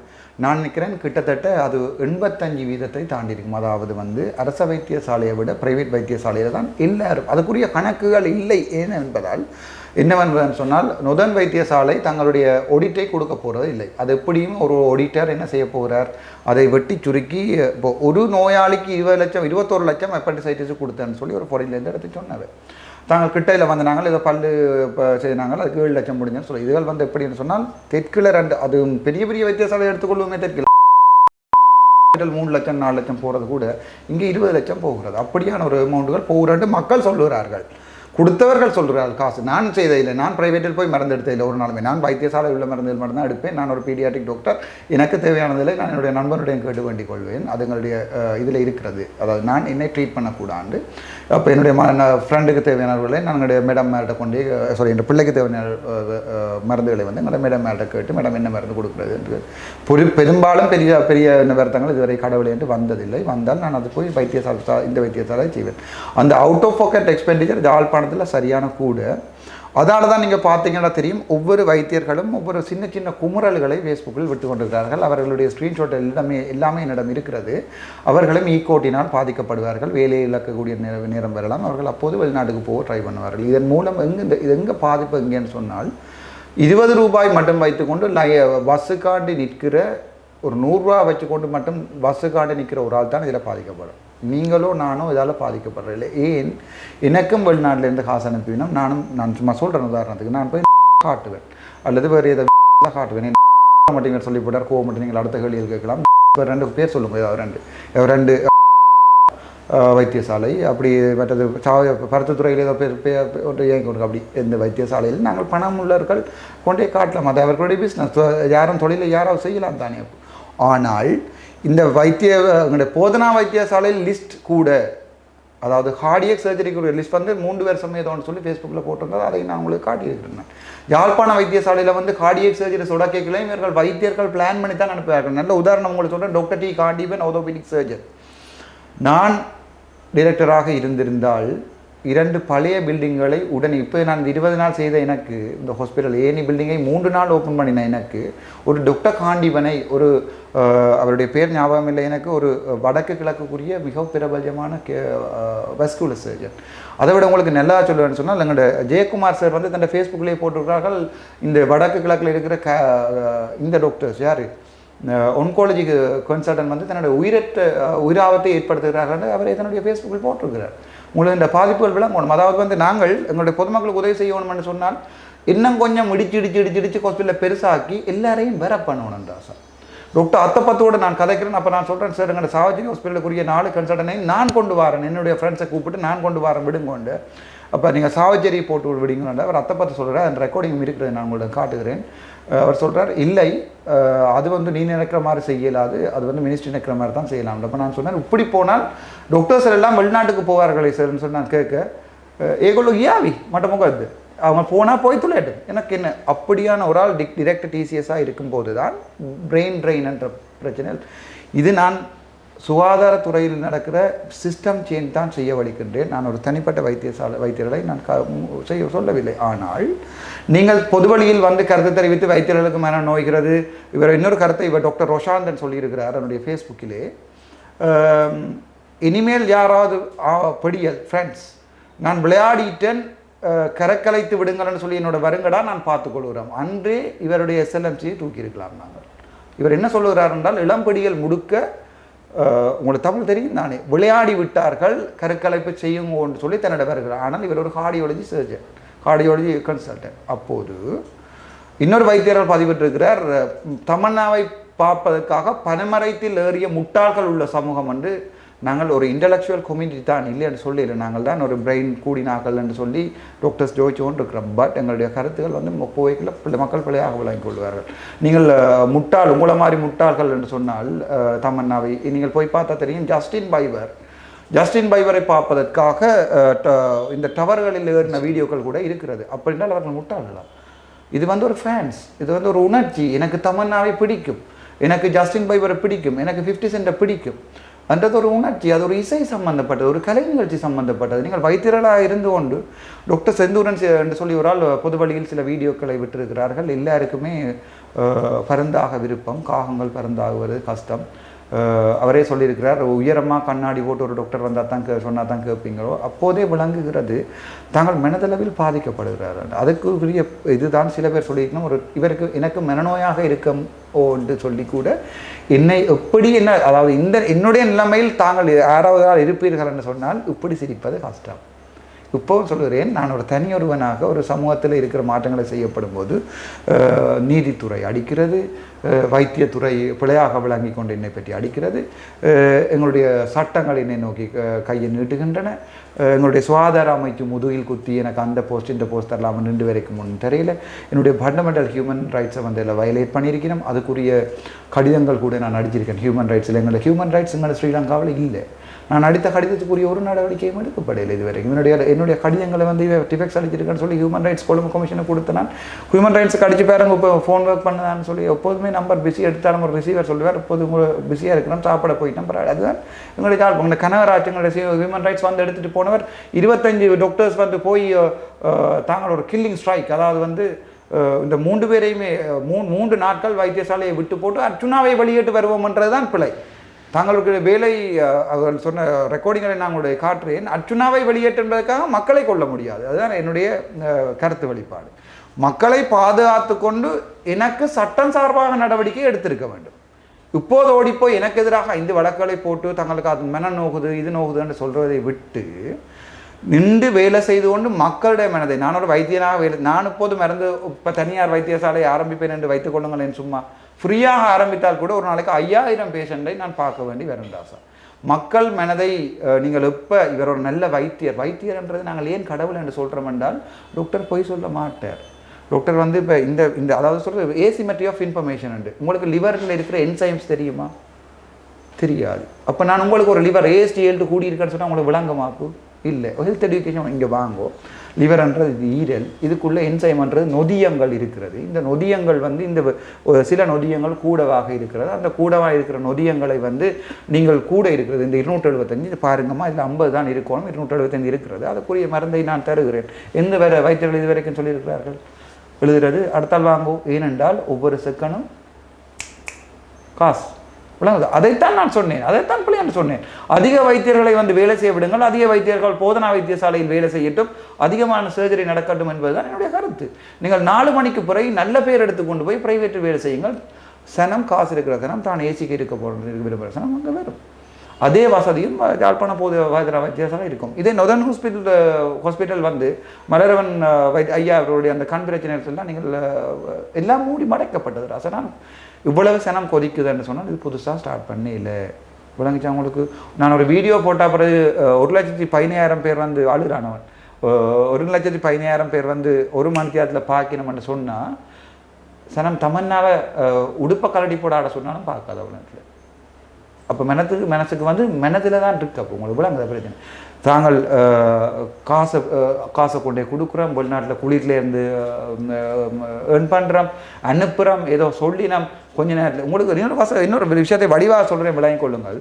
நான் நினைக்கிறேன் கிட்டத்தட்ட அது எண்பத்தஞ்சு வீதத்தை தாண்டி இருக்கும் அதாவது வந்து அரச வைத்தியசாலையை விட பிரைவேட் வைத்தியசாலையில் தான் எல்லாரும் அதுக்குரிய கணக்குகள் இல்லை ஏன் என்பதால் என்னவென்பதுன்னு சொன்னால் நுதன் வைத்தியசாலை தங்களுடைய ஒடிட்டை கொடுக்க போகிறது இல்லை. அது எப்படியும் ஒரு ஒடிட்டர் என்ன செய்ய போகிறார் அதை வெட்டி சுருக்கி இப்போ ஒரு நோயாளிக்கு இருபது லட்சம் இருபத்தோரு லட்சம் ஹெப்படைசைட்டிஸ் கொடுத்தேன்னு சொல்லி ஒரு பொறையிலேருந்து எடுத்து சொன்னார். தாங்கள் கிட்டையில் வந்து இதை பல்லு இப்போ செய்தாங்க அதுக்கு ஏழு லட்சம் முடிஞ்சு சொல்லி இதுகள் வந்து எப்படின்னு சொன்னால் தெற்கில் ரெண்டு அது பெரிய பெரிய வைத்தியசாலை எடுத்துக்கொள்வோமே தெற்கில் மூணு லட்சம் நாலு லட்சம் போகிறது கூட இங்கே இருபது லட்சம் போகிறது. அப்படியான ஒரு அமௌண்ட்டுகள் போகிறேன் மக்கள் சொல்லுகிறார்கள். கொடுத்தவர்கள் சொல்கிறார்கள் காசு நான் செய்ததில்லை நான் பிரைவேட்டில் போய் மருந்து எடுத்ததில்லை ஒரு நாளுமே நான் வைத்தியசாலை உள்ள மருந்துகள் மட்டும்தான் எடுப்பேன். நான் ஒரு பீடியாட்டிக் டாக்டர் எனக்கு தேவையானதில்லை நான் என்னுடைய நண்பனுடைய கேட்டு வேண்டிக் கொள்வேன். அதுங்களுடைய இதில் இருக்கிறது. அதாவது நான் என்னை ட்ரீட் பண்ணக்கூடாது. அப்போ என்னுடைய ஃப்ரெண்டுக்கு தேவையானவர்களை நான் என்னுடைய மேடம் மேட்ட கொண்டு சாரி என் பிள்ளைக்கு தேவையான மருந்துகளை வந்து என்னோட மேடம் மேட்ட கேட்டு மேடம் என்ன மருந்து கொடுக்குறது என்று பொரு பெரும்பாலும் பெரிய பெரிய நிவர்த்தங்கள் இதுவரை கடவுளை என்று வந்ததில்லை. வந்தால் நான் அது போய் வைத்தியசாலை இந்த வைத்தியசாலை செய்வேன். அந்த அவுட் ஆஃப் பாக்கெட் எக்ஸ்பெண்டிச்சர் ஜாழ்ப்பாணத்தில் சரியான கூட. அதனால தான் நீங்கள் பார்த்தீங்கன்னா தெரியும் ஒவ்வொரு வைத்தியர்களும் ஒவ்வொரு சின்ன சின்ன குமுறல்களை ஃபேஸ்புக்கில் விட்டு கொண்டிருக்கிறார்கள் அவர்களுடைய ஸ்க்ரீன்ஷாட் எல்லாமே எல்லாமே என்னிடம் இருக்கிறது. அவர்களும் ஈகோட்டினால் பாதிக்கப்படுவார்கள். வேலையை இழக்கக்கூடிய நேரம் நேரம் வரலாம். அவர்கள் அப்போது வெளிநாட்டுக்கு போக ட்ரை பண்ணுவார்கள். இதன் மூலம் எங்கே இந்த இது எங்கே பாதிப்பு எங்கேன்னு சொன்னால் இருபது ரூபாய் மட்டும் வைத்துக்கொண்டு லை பஸ்ஸுக்காண்டி நிற்கிற ஒரு நூறுரூவா வச்சுக்கொண்டு மட்டும் பஸ்ஸுக்காண்டி நிற்கிற ஒரு ஆள் தான் இதில் பாதிக்கப்படும். நீங்களோ நானோ இதால் பாதிக்கப்படுறதில்லை ஏன்? எனக்கும் வெளிநாட்டிலேருந்து காசு அனுப்பினோம் நானும் நான் சும்மா சொல்கிறேன் உதாரணத்துக்கு நான் போய் காட்டுவேன். அல்லது வேறு எதை காட்டுவேன். மட்டும் சொல்லி போட்டார் கோவம் மட்டும் நீங்கள் அடுத்த கேள்வியில் கேட்கலாம். இப்போ ரெண்டு பேர் சொல்லுங்க ஏதாவது ரெண்டு ரெண்டு வைத்தியசாலை அப்படி மற்றது சாவ பருத்தத்துறையில் ஏதோ பேர் ஒன்று ஏன் கொடுக்க அப்படி இந்த வைத்தியசாலையில் நாங்கள் பணம் உள்ளவர்கள் கொண்டே காட்டலாம். அது அவர்களுடைய பிஸ்னஸ் யாரும் தொழிலை யாராவது செய்யலாம் தானே. ஆனால் இந்த வைத்திய எங்களுடைய போதனா வைத்தியசாலையில் லிஸ்ட் கூட அதாவது ஹார்டியக் சர்ஜரிக்கு லிஸ்ட் வந்து மூன்று பேர் சமயதோன்னு சொல்லி ஃபேஸ்புக்கில் போட்டிருந்தது அதை நான் உங்களுக்கு காட்டியிருக்கிறேன். யாழ்ப்பாண வைத்தியசாலையில் வந்து கார்டியக் சர்ஜரி சொடக்கைகளையும் இவர்கள் வைத்தியர்கள் பிளான் பண்ணி தான் அனுப்புவார்கள். நல்ல உதாரணம் உங்களுக்கு சொல்கிறேன் doctor T Kandipan orthopaedic surgeon நான் டிரெக்டராக இருந்திருந்தால் இரண்டு பழைய பில்டிங்களை உடனே இப்போ நான் இந்த இருபது நாள் செய்த எனக்கு இந்த ஹாஸ்பிட்டல் ஏனி பில்டிங்கை மூன்று நாள் ஓப்பன் பண்ணினேன் எனக்கு ஒரு டாக்டர் காண்டிவனை ஒரு அவருடைய பேர் ஞாபகம் இல்லை எனக்கு ஒரு வடக்கு கிழக்குக்குரிய மிக பிரபல்யமான கே வஸ்குலர் சர்ஜன் அதை விட உங்களுக்கு நல்லா சொல்லுவேன்னு சொன்னால் எங்களோட ஜெயக்குமார் சார் வந்து தன்னோட ஃபேஸ்புக்லேயே போட்டிருக்கிறார்கள் இந்த வடக்கு கிழக்கில் இருக்கிற க இந்த டாக்டர்ஸ் யார்? ஒன்காலஜி கன்சல்டன் வந்து தன்னுடைய உயிரற்ற உயிராபத்தை ஏற்படுத்துகிறார்கள் அவரை தன்னுடைய ஃபேஸ்புக்கில் போட்டிருக்கிறார். உங்களுக்கு இந்த பாதிப்புகள் விளங்கணும் அதாவது வந்து நாங்கள் எங்களுடைய பொதுமக்களுக்கு உதவி செய்யணும்னு சொன்னால் இன்னும் கொஞ்சம் இடிச்சு இடிச்சு இடிச்சு இடிச்சு ஹாஸ்பிட்டலில் பெருசாக்கி எல்லாரையும் வேற பண்ணணும்ன்ற ஆசை டாக்டர் அத்தப்பத்தோடு நான் கதைக்கிறேன். அப்போ நான் சொல்கிறேன் சார் எங்கள் சாவஜி ஹாஸ்பிட்டலுக்குரிய நாலு கன்சல்டனை நான் கொண்டு வரேன். என்னுடைய ஃப்ரெண்ட்ஸை கூப்பிட்டு நான் கொண்டு வரேன் விடுங்கொண்டு. அப்போ நீங்கள் சாவஜரி போட்டு விடுங்கன்னு அவர் அத்தப்பத்து சொல்கிறார் அந்த ரெக்கார்டிங் இருக்கிறது நான் உங்களுக்கு காட்டுகிறேன். அவர் சொல்கிறார் இல்லை அது வந்து நீ நினைக்கிற மாதிரி செய்யலாது. அது வந்து மினிஸ்ட்ரி நினைக்கிற மாதிரி தான் செய்யலாம். அப்போ நான் சொன்னேன் இப்படி போனால் டாக்டர்ஸ் எல்லாம் வெளிநாட்டுக்கு போவார்களே சார்னு சொல்லி நான் கேட்க ஏகோலோ யாவி மட்டமுக இது. அவங்க போனால் போய் துளையாட்டு எனக்கு என்ன அப்படியான ஒரு ஆள் டிக் டிரெக்ட் டிசிஎஸ்ஸாக இருக்கும்போது தான் பிரெயின் ட்ரெயின் என்ற பிரச்சனை இது நான் சுகாதாரத்துறையில் நடக்கிற சிஸ்டம் சேஞ்ச் தான் செய்ய வலிக்கின்றேன் நான் ஒரு தனிப்பட்ட வைத்தியசாலை வைத்தியர்களை நான் க செய்ய சொல்லவில்லை. ஆனால் நீங்கள் பொது வழியில் வந்து கருத்து தெரிவித்து வைத்தியர்களுக்கு மன நோய்கிறது. இவர் இன்னொரு கருத்தை இவர் டாக்டர் ரொஷாந்தன் சொல்லியிருக்கிறார் என்னுடைய ஃபேஸ்புக்கிலே இனிமேல் யாராவது படியல் ஃப்ரெண்ட்ஸ் நான் விளையாடிட்டேன் கரக்கலைத்து விடுங்கள்னு சொல்லி என்னோட வருங்கடா நான் பார்த்துக்கொள்கிறோம். அன்றே இவருடைய எஸ்எல்எம்சியை தூக்கியிருக்கலாம் நாங்கள். இவர் என்ன சொல்லுகிறார் என்றால் இளம்பிடியல் முடுக்க உங்களுக்கு தமிழ் தெரியும் தானே? விளையாடி விட்டார்கள் கருக்கலைப்பு செய்யுங்கன்னு சொல்லி தன்னிடம் வருகிறார். ஆனால் இவர் ஒரு கார்டியாலஜி சர்ஜன் கார்டியாலஜி கன்சல்டன்ட் அப்போது இன்னொரு வைத்தியர்கள் பதிவிட்டிருக்கிறார் தமன்னாவை பார்ப்பதற்காக பனைமரத்தில் ஏறிய முட்டாள்கள் உள்ள சமூகம் என்று நாங்கள் ஒரு இன்டலெக்சுவல் கம்யூனிட்டி தான் இல்லை என்று சொல்லல நாங்கள் தான் ஒரு பிரெயின் கூடினாக்கள் என்று சொல்லி டாக்டர்ஸ் ஜோதிச்சோன்னு இருக்கிறோம் பட் எங்களுடைய கருத்துக்கள் வந்து போய்க்குள்ள பிள்ளை மக்கள் பிள்ளையாக விளங்கிக் கொள்வார்கள். நீங்கள் முட்டாள் உங்களை மாதிரி முட்டாள்கள் என்று சொன்னால் தமன்னாவை நீங்கள் போய் பார்த்தா தெரியும் ஜஸ்டின் பைவர் ஜஸ்டின் பைவரை பார்ப்பதற்காக ட- இந்த டவர்களில் ஏறின வீடியோக்கள் கூட இருக்கிறது. அப்படின்னால் அவர்கள் முட்டாள்களா? இது வந்து ஒரு ஃபேன்ஸ் இது வந்து ஒரு உணர்ச்சி. எனக்கு தமன்னாவை பிடிக்கும். எனக்கு ஜஸ்டின் பைபரை பிடிக்கும். எனக்கு ஃபிஃப்டி சென்ட்டை பிடிக்கும். அன்றது ஒரு உணர்ச்சி அது ஒரு இசை சம்பந்தப்பட்டது ஒரு கலை நிகழ்ச்சி சம்பந்தப்பட்டது. நீங்கள் வைத்தியர்களாக இருந்து கொண்டு டாக்டர் செந்தூரன் என்று சொல்லி ஒரு ஆள் பொது வழியில் சில வீடியோக்களை விட்டிருக்கிறார்கள். எல்லாருக்குமே பரந்தாக பருந்தாக விருப்பம். காகங்கள் பருந்தாகுவது கஷ்டம். அவரே சொல்லியிருக்கிறார் உயரமாக கண்ணாடி போட்டு ஒரு டாக்டர் வந்தால் தான் கே சொன்னால் தான் கேட்பீங்களோ? அப்போதே விளங்குகிறது தாங்கள் மனதளவில் பாதிக்கப்படுகிறார்கள். அதுக்குரிய இதுதான் சில பேர் சொல்லியிருக்கணும் ஒரு இவருக்கு எனக்கு மனநோயாக இருக்கும் ஓ என்று சொல்லி கூட என்னை எப்படி என்ன அதாவது இந்த என்னுடைய நிலைமையில் தாங்கள் யாராவது இருப்பீர்கள் என்று சொன்னால் இப்படி சிரிப்பது கஷ்டம். இப்போவும் சொல்கிறேன் நான் ஒரு தனியொருவனாக ஒரு சமூகத்தில் இருக்கிற மாற்றங்களை செய்யப்படும் போது நீதித்துறை அடிக்கிறது வைத்தியத்துறை பிழையாக விளங்கி கொண்டு என்னை பற்றி அடிக்கிறது எங்களுடைய சட்டங்கள் என்னை நோக்கி கையை நீட்டுகின்றன எங்களுடைய சுகாதார அமைச்சு முதுகில் குத்தி எனக்கு அந்த போஸ்ட் இந்த போஸ்ட் தரலாமல் நின்று வரைக்கும் ஒன்றும் தெரியல. என்னுடைய ஃபண்டமெண்டல் ஹியூமன் ரைட்ஸை வந்து இதில் வயலேட் பண்ணியிருக்கிறோம். அதுக்குரிய கடிதங்கள் கூட நான் அடிச்சிருக்கேன். ஹியூமன் ரைட்ஸில் எங்களை ஹியூமன் ரைட்ஸ் எங்களை ஸ்ரீலங்காவில் இல்லை. நான் அடித்த கடிதத்துக்குரிய ஒரு நடவடிக்கையும் எடுக்கப்படவில்லை இதுவரைக்கும். என்னுடைய என்னுடைய கடிதங்களை வந்து டிஃபெக்ட்ஸ் அடிச்சிருக்கேன்னு சொல்லி ஹியூமன் ரைட்ஸ் கொழும்பு கமிஷனை கொடுத்து நான் ஹியூமன் ரைட்ஸ் கடிச்சு பாருங்க இப்போ ஃபோன் ஒர்க் பண்ணதான்னு சொல்லி எப்போதுமே நம்பர் பிஸி எடுத்தாலும் ஒரு ரிசீவர் சொல்லுவார். எப்போது பிஸியாக இருக்கிறோம் சாப்பிட போயிட்டோம் பரவாயில்ல அதுதான் எங்களுடைய ஜாப் இந்த கனகராஜ் எங்களுடைய ஹியூமன் ரைட்ஸ் வந்து எடுத்துகிட்டு போனவர். இருபத்தஞ்சு டாக்டர்ஸ் வந்து போய் தாங்களோட ஒரு கில்லிங் ஸ்ட்ரைக் அதாவது வந்து இந்த மூன்று பேரையுமே மூ மூன்று நாட்கள் வைத்தியசாலையை விட்டு போட்டு அர்ச்சுனாவை வெளியிட்டு வருவோம்ன்றது தான் பிழை. தங்களுக்கு வேலை அவர்கள் சொன்ன ரெக்கார்டிங்களை நான் உங்களுடைய காட்டுறேன். அர்ச்சுனாவை வெளியேற்றுவதற்காக மக்களை கொள்ள முடியாது. அதுதான் என்னுடைய கருத்து வெளிப்பாடு. மக்களை பாதுகாத்து கொண்டு எனக்கு சட்டம் சார்பாக நடவடிக்கை எடுத்திருக்க வேண்டும். இப்போது ஓடிப்போய் எனக்கு எதிராக ஐந்து வழக்குகளை போட்டு தங்களுக்கு அது மன நோகுது இது நோகுதுன்னு சொல்கிறதை விட்டு நின்று வேலை செய்து கொண்டு மக்களுடைய மனதை நான் ஒரு வைத்தியனாக வேலை நான் இப்போது மறந்து இப்போ தனியார் வைத்தியசாலையை ஆரம்பிப்பேன் என்று வைத்துக்கொள்ளுங்களேன் சும்மா. ஃப்ரீயாக ஆரம்பித்தால் கூட ஒரு நாளைக்கு ஐயாயிரம் பேஷண்ட்டை நான் பார்க்க வேண்டி வரும் தாசா. மக்கள் மனதை நீங்கள் எப்போ இவர் ஒரு நல்ல வைத்தியர் வைத்தியர்ன்றது நாங்கள் ஏன் கடவுள் என்று சொல்கிறோம் என்றால் டாக்டர் பொய் சொல்ல மாட்டார். டாக்டர் வந்து இப்போ இந்த இந்த அதாவது சொல்கிறது ஏசிமெட்ரி ஆஃப் இன்ஃபர்மேஷன் உண்டு. உங்களுக்கு லிவரில் இருக்கிற என்சைம்ஸ் தெரியுமா? தெரியாது. அப்போ நான் உங்களுக்கு ஒரு லிவர் ஏஎஸ்டிஎல்ட்டு கூடி இருக்கேன்னு சொன்னால் உங்களுக்கு விளங்கமாக்கும் இல்லை. ஹெல்த் எஜுகேஷன் இங்கே வாங்கோ. லிவர்ன்றது இது ஈரல் இதுக்குள்ளே என்சைம்ன்றது நொதியங்கள் இருக்கிறது. இந்த நொதியங்கள் வந்து இந்த சில நொதியங்கள் கூடவாக இருக்கிறது. அந்த கூடவாக இருக்கிற நொதியங்களை வந்து நீங்கள் கூட இருக்கிறது. இந்த இருநூற்றி எழுபத்தஞ்சு இது பாருங்கம்மா இதில் ஐம்பது தான் இருக்கணும். இருநூற்றி எழுபத்தஞ்சு இருக்கிறது. அதுக்குரிய மருந்தை நான் தருகிறேன். எந்த வேறு வைத்தியர்கள் இது வரைக்கும் சொல்லியிருக்கிறார்கள்? எழுதுறது அடுத்தால் வாங்குவோம் ஏனென்றால் ஒவ்வொரு செக்கனும் காசு. விளங்குது. அதைத்தான் நான் சொன்னேன். அதைத்தான் பிள்ளையாண்டு சொன்னேன். அதிக வைத்தியர்களை வந்து வேலை செய்ய விடுங்கள். அதிக வைத்தியர்கள் போதனா வைத்தியசாலையில் வேலை செய்யட்டும். அதிகமான சர்ஜரி நடக்கட்டும் என்பதுதான் என்னுடைய கருத்து. நீங்கள் நாலு மணிக்கு பிறகு நல்ல பேர் எடுத்து கொண்டு போய் பிரைவேட்டில் வேலை செய்யுங்கள். சனம் காசு இருக்கிற சனம் தான் ஏசிக்கு இருக்க போகிறது விரும்புகிற சனம் அங்கே வரும். அதே வசதியும் யாழ்ப்பாண பொது வைத்திய வைத்தியசாலை இருக்கும். இதே நொதன் ஹாஸ்பிட்டல் ஹாஸ்பிட்டல் வந்து மலரவன் வைத் ஐயா அவருடைய அந்த கண் பிரச்சனை சொன்னால் நீங்கள் எல்லாம் மூடி மடைக்கப்பட்டது ராசனா இவ்வளவு சனம் கொதிக்குதுன்னு சொன்னால் இது புதுசாக ஸ்டார்ட் பண்ணி இல்லை. விளங்குச்சு அவங்களுக்கு. நான் ஒரு வீடியோ போட்டால் பிறகு ஒரு லட்சத்தி பதினாயிரம் பேர் வந்து அழுகிறானவன் ஒரு லட்சத்தி பதினாயிரம் பேர் வந்து ஒரு மணி நேரத்தில் பார்க்கணும்னு சொன்னால் சனம் தமன்னாவை உடுப்பை கலடி போட ஆட சொன்னாலும் பார்க்காத உலகத்தில் அப்போ மெனத்துக்கு மனசுக்கு வந்து மெனத்தில் தான் இருக்கு. அப்போ உங்களுக்கு விளங்குத பிரச்சனை? தாங்கள் காசை காசை கொண்டு போய் கொடுக்குறோம். வெளிநாட்டில் குளிர்லேருந்து ஏர்ன் பண்ணுறோம் அனுப்புகிறோம் ஏதோ சொல்லி நாம் கொஞ்ச நேரத்தில். உங்களுக்கு இன்னொரு இன்னொரு விஷயத்தை வடிவாக சொல்கிறேன் விளங்கிக் கொள்ளுங்கள்.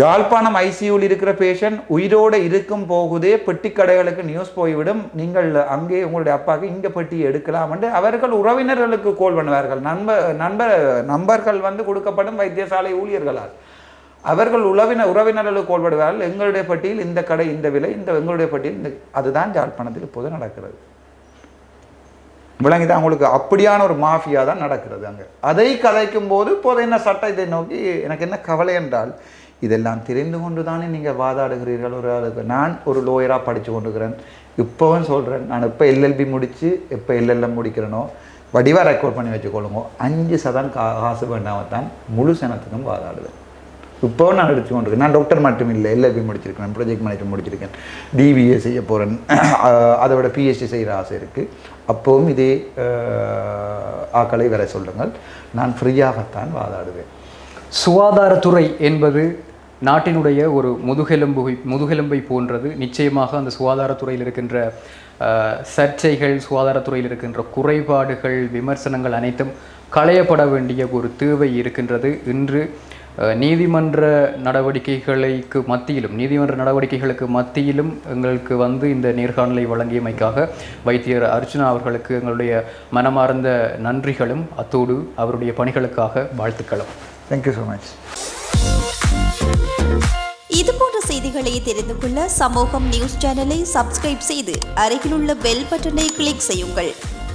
ஜாழ்ப்பாணம் ஐசியூவில் இருக்கிற பேஷண்ட் உயிரோடு இருக்கும் போகுதே பெட்டி கடைகளுக்கு நியூஸ் போய்விடும். நீங்கள் அங்கே உங்களுடைய அப்பாவுக்கு இங்கே பெட்டி எடுக்கலாம் என்று அவர்கள் உறவினர்களுக்கு கோல் பண்ணுவார்கள். நண்பர் நண்பர் நம்பர்கள் வந்து கொடுக்கப்படும் வைத்தியசாலை ஊழியர்களால். அவர்கள் உறவின உறவினர்களுக்கு கோல் பண்ணுவார்கள். எங்களுடைய பட்டியல் இந்த கடை இந்த விலை இந்த எங்களுடைய பட்டியல் இந்த அதுதான் ஜாழ்ப்பாணத்தில் இப்போது நடக்கிறது. விளங்கிதான் உங்களுக்கு அப்படியான ஒரு மாஃபியா தான் நடக்கிறது அங்கே. அதை கதைக்கும் போது இப்போது என்ன சட்டத்தை நோக்கி எனக்கு என்ன கவலை என்றால் இதெல்லாம் தெரிந்து கொண்டு தானே நீங்கள் வாதாடுகிறீர்கள் ஒரு ஆளுக்கு. நான் ஒரு லோயராக படித்து கொண்டுக்கிறேன் இப்போவும் சொல்கிறேன் நான் இப்போ எல்எல்பி முடித்து எப்போ எல்எல்எம் முடிக்கிறேனோ வடிவாக ரெக்கார்ட் பண்ணி வச்சுக்கொள்ளுங்க. அஞ்சு சதம் கா காசு வேண்டாமல் தான் முழு சனத்துக்கும் வாதாடுவேன். இப்போவும் நான் அடித்து கொண்டிருக்கேன் நான் டாக்டர் மட்டும் இல்லை எல்எல்பி முடிச்சிருக்கேன் ப்ரொஜெக்ட் மேனேஜர் முடிச்சிருக்கேன் டிவிஏ செய்ய போகிறேன் அதை விட பிஹெச்டி செய்கிற ஆசை இருக்குது அப்போவும் இதே ஆக்களை வர சொல்லுங்கள். நான் ஃப்ரீயாகத்தான் வாதாடுவேன். சுகாதாரத்துறை என்பது நாட்டினுடைய ஒரு முதுகெலும்பு முதுகெலும்பை போன்றது. நிச்சயமாக அந்த சுகாதாரத்துறையில் இருக்கின்ற சர்ச்சைகள் சுகாதாரத்துறையில் இருக்கின்ற குறைபாடுகள் விமர்சனங்கள் அனைத்தும் களையப்பட வேண்டிய ஒரு தேவை இருக்கின்றது. இன்று நீதிமன்ற நடவடிக்கைகளுக்கு மத்தியிலும் நீதிமன்ற நடவடிக்கைகளுக்கு மத்தியிலும் எங்களுக்கு வந்து இந்த நேர்காணலை வழங்கியமைக்காக வைத்தியர் அர்ச்சுனா அவர்களுக்கு எங்களுடைய மனமார்ந்த நன்றிகளும் அத்தோடு அவருடைய பணிகளுக்காக வாழ்த்துக்களும். தேங்க்யூ ஸோ மச் இது போன்ற செய்திகளை தெரிந்து கொள்ள சமூகம் நியூஸ் சேனலை சப்ஸ்கிரைப் செய்து அருகிலுள்ள பெல் பட்டனை கிளிக் செய்யுங்கள்.